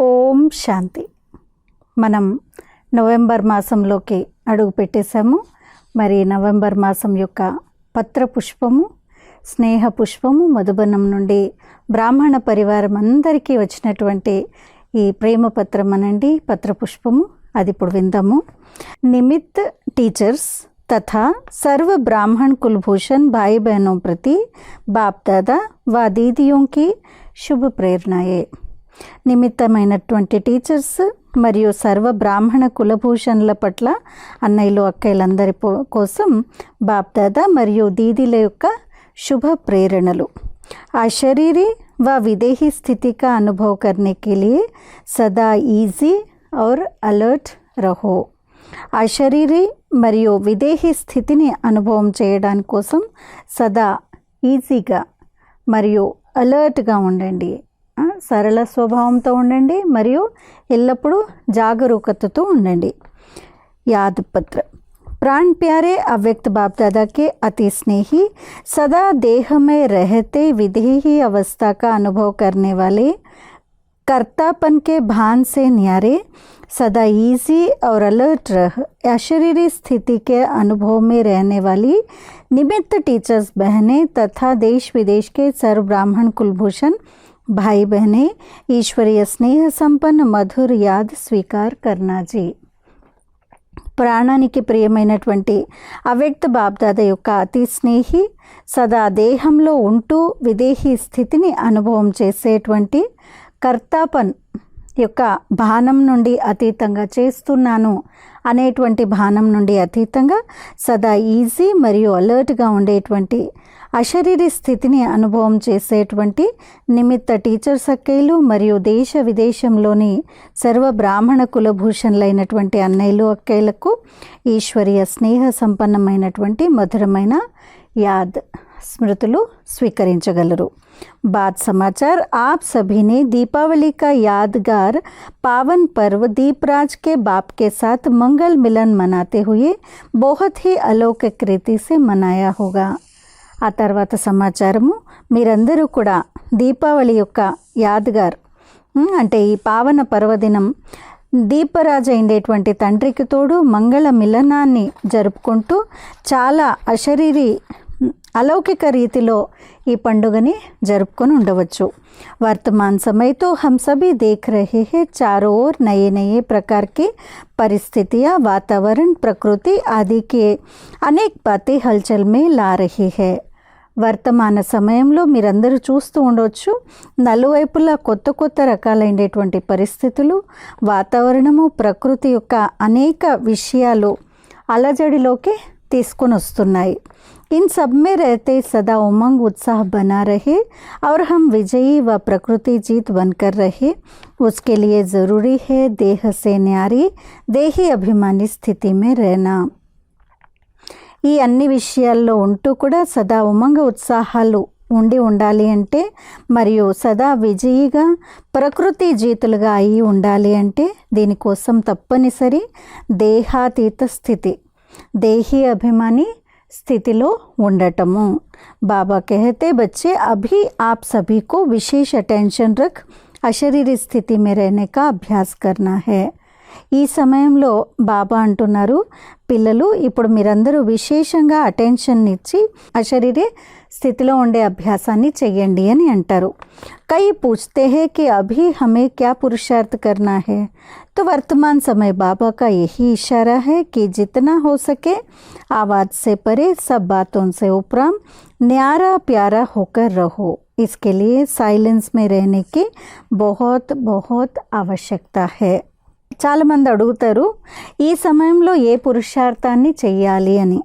ఓం శాంతి. మనం నవంబర్ మాసంలోకి అడుగు పెట్టేశాము. మరి నవంబర్ మాసం యొక్క పత్ర పుష్పము స్నేహ పుష్పము మధుబనం నుండి బ్రాహ్మణ పరివారం అందరికీ వచ్చినటువంటి ఈ ప్రేమ పత్రం అనండి. పత్ర పుష్పము అది ఇప్పుడు విందాము. నిమిత్ టీచర్స్ తథా సర్వ బ్రాహ్మణ్ కుల్భూషణ్ భాయి బహనం ప్రతి బాప్ దాదా వా દીદીઓ శుభ શુભ నిమిత్తమైనటువంటి టీచర్స్ మరియు సర్వ బ్రాహ్మణ కులభూషణుల పట్ల అన్నయ్యలు అక్కయ్యలందరి పో- కోసం బాప్దాదా మరియు దీదీల యొక్క శుభ ప్రేరణలు ఆ शरीरी व विदेही स्थिति का अनुभव करने के लिए सदा ఈజీ और अलर्ट रहो ఆ శరీరీ మరియు విదేహీ స్థితిని అనుభవం చేయడానికి కోసం సదా ఈజీగా మరియు అలర్ట్గా ఉండండి ఆ, సరళ స్వభావంతో ఉండండి మరియు ఎల్లప్పుడూ జాగరూకతతో ఉండండి याद पत्र प्राण प्यारे अव्यक्त बाप दादा के अति स्नेही सदा देह में रहते विदेही अवस्था का अनुभव करने वाले कर्तापन के भान से न्यारे सदा इजी और अलर्ट रह अशरीरी स्थिति के अनुभव में रहने वाली निमित्त टीचर्स बहनें तथा देश विदेश के सर्व ब्राह्मण कुलभूषण भाई बहने ईश्वरीय स्नेह संपन्न मधुर మధుర్ యాద్ స్వీకార్ కర్ణాజీ ప్రాణానికి ప్రియమైనటువంటి అవ్యక్త బాబ్దాద యొక్క అతి స్నేహి సదా దేహంలో ఉంటూ విదేహీ స్థితిని అనుభవం చేసేటువంటి కర్తాపన్ యొక్క బాణం నుండి అతీతంగా చేస్తున్నాను అనేటువంటి బాణం నుండి అతీతంగా సదా ఈజీ మరియు అలర్ట్గా ఉండేటువంటి అశరీరి స్థితిని అనుభవం చేసేటువంటి నిమిత్త టీచర్ సక్కైలు మరియు దేశ విదేశంలోని సర్వ బ్రాహ్మణ కులభూషణులైనటువంటి అన్నయ్యలు అక్కయ్యలకు ఈశ్వరీయ స్నేహ సంపన్నమైనటువంటి మధురమైన యాద్. స్మృతులు స్వీకరించగలరు बात समाचार आप सभी ने दीपावली का यादगार पावन पर्व दीपराज के बाप के साथ मंगल मिलन मनाते हुए बहुत ही अलौकिक रीति से मनाया होगा ఆ తర్వాత సమాచారము మీరందరూ కూడా దీపావళి యొక్క యాద్గార్ ఉమ్, అంటే ఈ పావన పర్వదినం దీపరాజు అయినటువంటి తండ్రికి తోడు మంగళ మిలనాన్ని జరుపుకుంటూ చాలా అశరీరి ఉమ్, అలౌకిక రీతిలో ఈ పండుగని జరుపుకొని ఉండవచ్చు वर्तमान समय तो हम सभी देख रहे हैं चारों ओर नए नए प्रकार के परिस्थितियां वातावरण प्रकृति आदि के अनेक बातें हलचल में ला रही है వర్తమాన సమయంలో మీరందరూ చూస్తూ ఉండొచ్చు నలువైపులా కొత్త కొత్త రకాలైనటువంటి పరిస్థితులు వాతావరణము ప్రకృతి యొక్క అనేక విషయాలు అలజడిలోకి తీసుకొని వస్తున్నాయి इन सब में रहते सदा उमंग उत्साह बना रहे और हम विजयी व प्रकृति जीत बनकर रहे उसके लिए ज़रूरी है देह से न्यारी देही अभिमानी स्थिति में रहना ఈ అన్ని విషయాల్లో ఉంటూ కూడా సదా ఉమంగ ఉత్సాహాలు ఉండి ఉండాలి అంటే మరియు సదా విజయిగా ప్రకృతి జీతులుగా అయి ఉండాలి అంటే దీనికోసం తప్పనిసరి దేహాతీత స్థితి దేహీ అభిమాని స్థితిలో ఉండటము బాబా कहते बच्चे अभी आप सभी को विशेष अटेंशन रख అశరీర స్థితి మే रहने का అభ్యాస్ करना है ఈ సమయంలో బాబా అంటున్నారు పిల్లలు ఇప్పుడు మీరందరూ విశేషంగా అటెన్షన్ ఇచ్చి అశరీరే స్థితిలో ఉండే అభ్యాసాన్ని చెయ్యండి అని అంటారు కై పూछते हैं कि अभी हमें क्या पुरुषार्थ करना है तो वर्तमान समय बाबा का यही इशारा है कि जितना हो सके आवाज़ से परे सब बातों से उपराम न्यारा प्यारा होकर रहो इसके लिए साइलेंस में रहने की बहुत बहुत आवश्यकता है చాలామంది అడుగుతారు ఈ సమయంలో ఏ పురుషార్థాన్ని చెయ్యాలి అని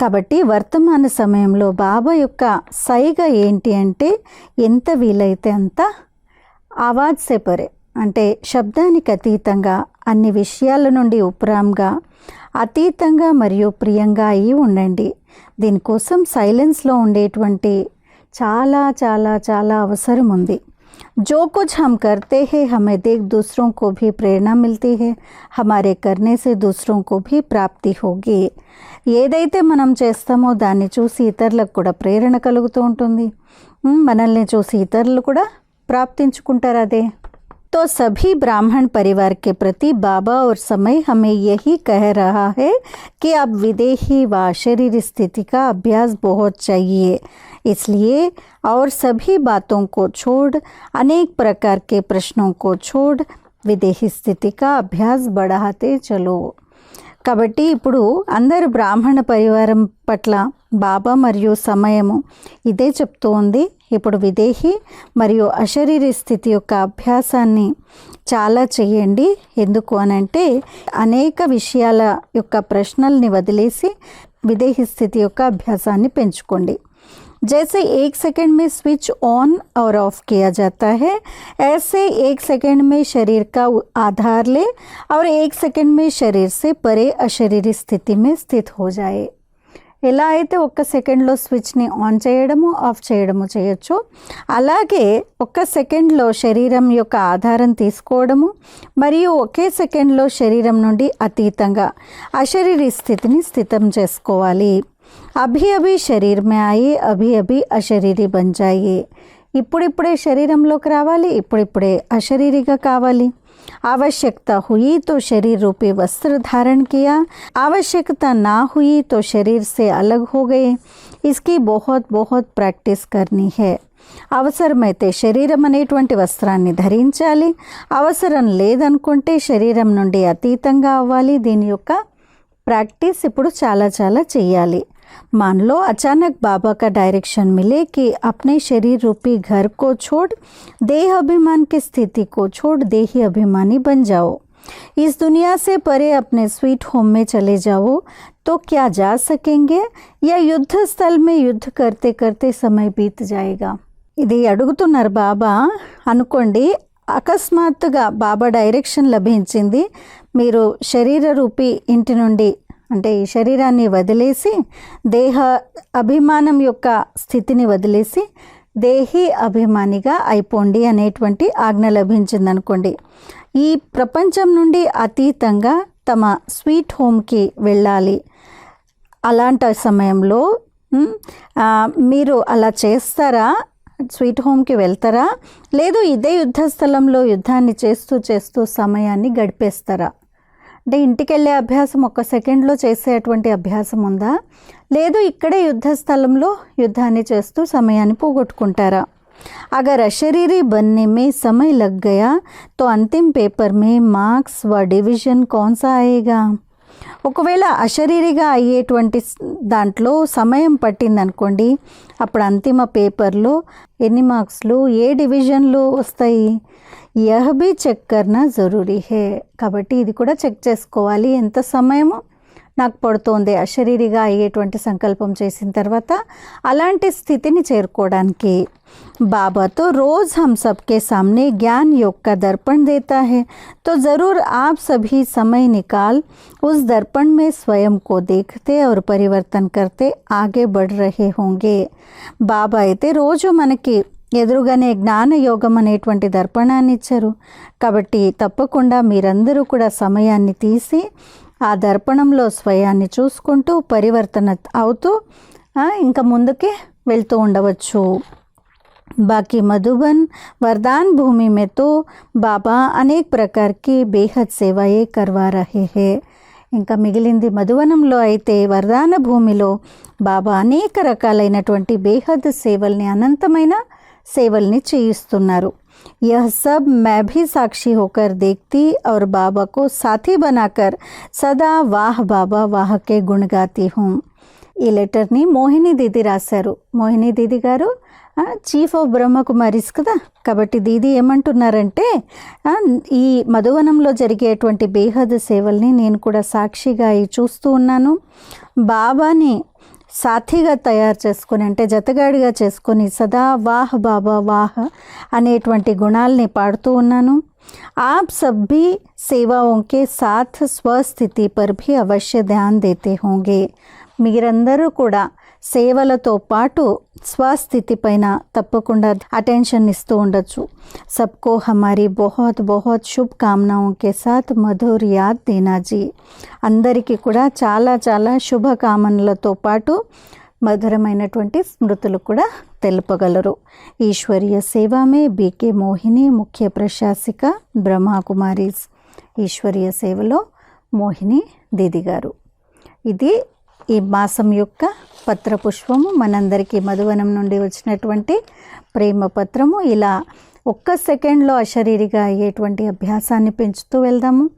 కాబట్టి వర్తమాన సమయంలో బాబా యొక్క సైగ ఏంటి అంటే ఎంత వీలైతే అంత ఆవాజ్ సెపరే అంటే శబ్దానికి అతీతంగా అన్ని విషయాల నుండి ఉపరాంగా అతీతంగా మరియు ప్రియంగా అయి ఉండండి దీనికోసం సైలెన్స్లో ఉండేటువంటి చాలా చాలా చాలా అవసరం ఉంది जो कुछ हम करते हैं हमें देख दूसरों को भी प्रेरणा मिलती है हमारे करने से दूसरों को भी ప్రాప్తి होगी ఏదైతే మనం చేస్తామో దాన్ని చూసి ఇతరులకు కూడా ప్రేరణ కలుగుతూ ఉంటుంది ఉమ్, మనల్ని చూసి ఇతరులు కూడా ప్రాప్తించుకుంటారు అదే तो सभी ब्राह्मण परिवार के प्रति बाबा और समय हमें यही कह रहा है कि अब विदेही व शरीर स्थिति का अभ्यास बहुत चाहिए इसलिए और सभी बातों को छोड़ अनेक प्रकार के प्रश्नों को छोड़ విదేహీ స్థితి కా అభ్యాస్ బఢాతే చలో కాబట్టి ఇప్పుడు అందరు బ్రాహ్మణ పరివారం పట్ల బాబా మరియు సమయము ఇదే చెప్తూ ఉంది ఇప్పుడు విదేహి మరియు అశరీరి స్థితి యొక్క అభ్యాసాన్ని చాలా చేయండి ఎందుకు అనంటే అనేక విషయాల యొక్క ప్రశ్నల్ని వదిలేసి విదేహీ స్థితి యొక్క అభ్యాసాన్ని పెంచుకోండి जैसे एक सेकंड में स्विच ऑन और ऑफ किया जाता है ऐसे एक सेकंड में शरीर का आधार ले और एक सेकंड में शरीर से परे अशरीरी स्थिति में स्थित हो जाए ఎలా అయితే ఒక్క సెకండ్లో స్విచ్ని ఆన్ చేయడము ఆఫ్ చేయడము చేయొచ్చు అలాగే ఒక్క సెకండ్లో శరీరం యొక్క ఆధారం తీసుకోవడము మరియు ఒకే సెకండ్లో శరీరం నుండి అతీతంగా అశరీరీ స్థితిని స్థితం చేసుకోవాలి. అభి అభి శరీర్ మే ఆయి అభి అభి అశరీరి బన్ ఇప్పుడిప్పుడే శరీరంలోకి రావాలి ఇప్పుడిప్పుడే అశరీరిగా కావాలి आवश्यकता हुई तो शरीर रूपी वस्त्र धारण किया आवश्यकता ना हुई तो शरीर से अलग हो गए इसकी बहुत बहुत ప్రాక్టీస్ करनी है అవసరమైతే శరీరం అనేటువంటి వస్త్రాన్ని ధరించాలి అవసరం లేదనుకుంటే శరీరం నుండి అతీతంగా అవ్వాలి దీని యొక్క ప్రాక్టీస్ ఇప్పుడు చాలా చాలా చేయాలి मान लो अचानक बाबा का डायरेक्शन मिले कि अपने शरीर रूपी घर को छोड़ देह अभिमान की स्थिति को छोड़ देही अभिमानी बन जाओ इस दुनिया से परे अपने स्वीट होम में चले जाओ तो क्या जा सकेंगे या युद्ध स्थल में युद्ध करते करते समय बीत जाएगा ఇది అడుగుతున్నారు బాబా అనుకోండి అకస్మాత్తుగా బాబా డైరెక్షన్ లభించింది మీరు శరీర రూపీ ఇంటి నుండి అంటే ఈ శరీరాన్ని వదిలేసి దేహ అభిమానం యొక్క స్థితిని వదిలేసి దేహి అభిమానిగా అయిపోండి అనేటువంటి ఆజ్ఞ లభించింది అనుకోండి ఈ ప్రపంచం నుండి అతీతంగా తమ స్వీట్ హోమ్కి వెళ్ళాలి. అలాంటి సమయంలో మీరు అలా చేస్తారా? స్వీట్ హోమ్కి వెళ్తారా? లేదు ఇదే యుద్ధ స్థలంలో యుద్ధాన్ని చేస్తూ చేస్తూ సమయాన్ని గడిపేస్తారా? అంటే ఇంటికి వెళ్ళే అభ్యాసం ఒక సెకండ్లో చేసేటువంటి అభ్యాసం ఉందా లేదు ఇక్కడే యుద్ధ స్థలంలో యుద్ధాన్ని చేస్తూ సమయాన్ని పోగొట్టుకుంటారా अगर अशरीरी बनने में समय लग गया तो अंतिम पेपर में మార్క్స్ व డివిజన్ कौन सा आएगा ఒకవేళ అశరీరిగా అయ్యేటువంటి దాంట్లో సమయం పట్టిందనుకోండి అప్పుడు అంతిమ పేపర్లో ఎన్ని మార్క్స్లు ఏ డివిజన్లు వస్తాయి? యహ్ బి చెక్ కర్నా జరూరీ హే. కాబట్టి ఇది కూడా చెక్ చేసుకోవాలి. ఎంత సమయము? నాకు పడుతోంది అశరీరిగా అయ్యేటువంటి సంకల్పం చేసిన తర్వాత అలాంటి స్థితిని చేరుకోవడానికి बाबा तो रोज़ हम सबके सामने ज्ञान योग का दर्पण देता है तो ज़रूर आप सभी समय निकाल उस दर्पण में स्वयं को देखते और परिवर्तन करते आगे बढ़ रहे होंगे బాబా అయితే రోజు మనకి ఎదురుగానే జ్ఞాన యోగం అనేటువంటి దర్పణాన్ని ఇచ్చారు కాబట్టి తప్పకుండా మీరందరూ కూడా సమయాన్ని తీసి ఆ దర్పణంలో స్వయాన్ని చూసుకుంటూ పరివర్తన అవుతూ ఆ, ఇంకా ముందుకే వెళ్తూ ఉండవచ్చు बाकी मधुबन वरदान भूमि में तो बाबा अनेक प्रकार की बेहद सेवाएं करवा रहे हैं ఇంకా మిగిలింది మధువనంలో అయితే వరదాన భూమిలో బాబా అనేక రకాలైనటువంటి బేహద్ సేవల్ని అనంతమైన సేవల్ని చేయిస్తున్నారు यह सब मैं भी साक्षी होकर देखती और बाबा को साथी बनाकर सदा वाह बाबा वाह के गुण गाती हूँ ఈ లెటర్ని మోహిని దీది రాశారు మోహిని దీది గారు ఆ, చీఫ్ ఆఫ్ బ్రహ్మకుమారిస్ కదా కాబట్టి దీది ఏమంటున్నారంటే ఆ, ఈ మధువనంలో జరిగేటువంటి బేహద్ సేవల్ని నేను కూడా సాక్షిగా అయి చూస్తూ ఉన్నాను బాబాని సాథీగా తయారు చేసుకొని అంటే జతగాడిగా చేసుకొని సదా వాహ్ బాబా వాహ్ అనేటువంటి గుణాల్ని పాడుతూ ఉన్నాను आप सब भी सेवाओं के साथ स्वस्थिति पर भी अवश्य ध्यान देते होंगे మీరందరూ కూడా సేవలతో పాటు స్వస్థితిపైన తప్పకుండా అటెన్షన్ ఇస్తూ ఉండొచ్చు. సబ్కో హమారీ బహుత్ బహుత్ శుభకామనాओं సాత్ మధుర్ యాద్ దీనాజీ అందరికీ కూడా చాలా చాలా శుభకామనలతో పాటు మధురమైనటువంటి స్మృతులు కూడా తెలుపగలరు. ఈశ్వరీయ సేవామే బీకే మోహిని ముఖ్య ప్రశాసిక బ్రహ్మకుమారీస్. ఈశ్వరీయ సేవలో మోహిని దీది గారు ఇది ఈ మాసం యొక్క పత్రపుష్పము మనందరికీ మధువనం నుండి వచ్చినటువంటి ప్రేమ పత్రము. ఇలా ఒక్క సెకండ్లో అశరీరిగా అయ్యేటువంటి అభ్యాసాన్ని పెంచుతూ వెళ్దాము.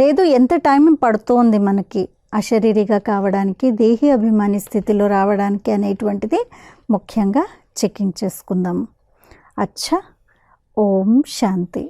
లేదు ఎంత టైం పడుతోంది మనకి అశరీరిగా కావడానికి దేహి అభిమాని స్థితిలో రావడానికి అనేటువంటిది ముఖ్యంగా చెకింగ్ చేసుకుందాము అచ్చా ఓం శాంతి.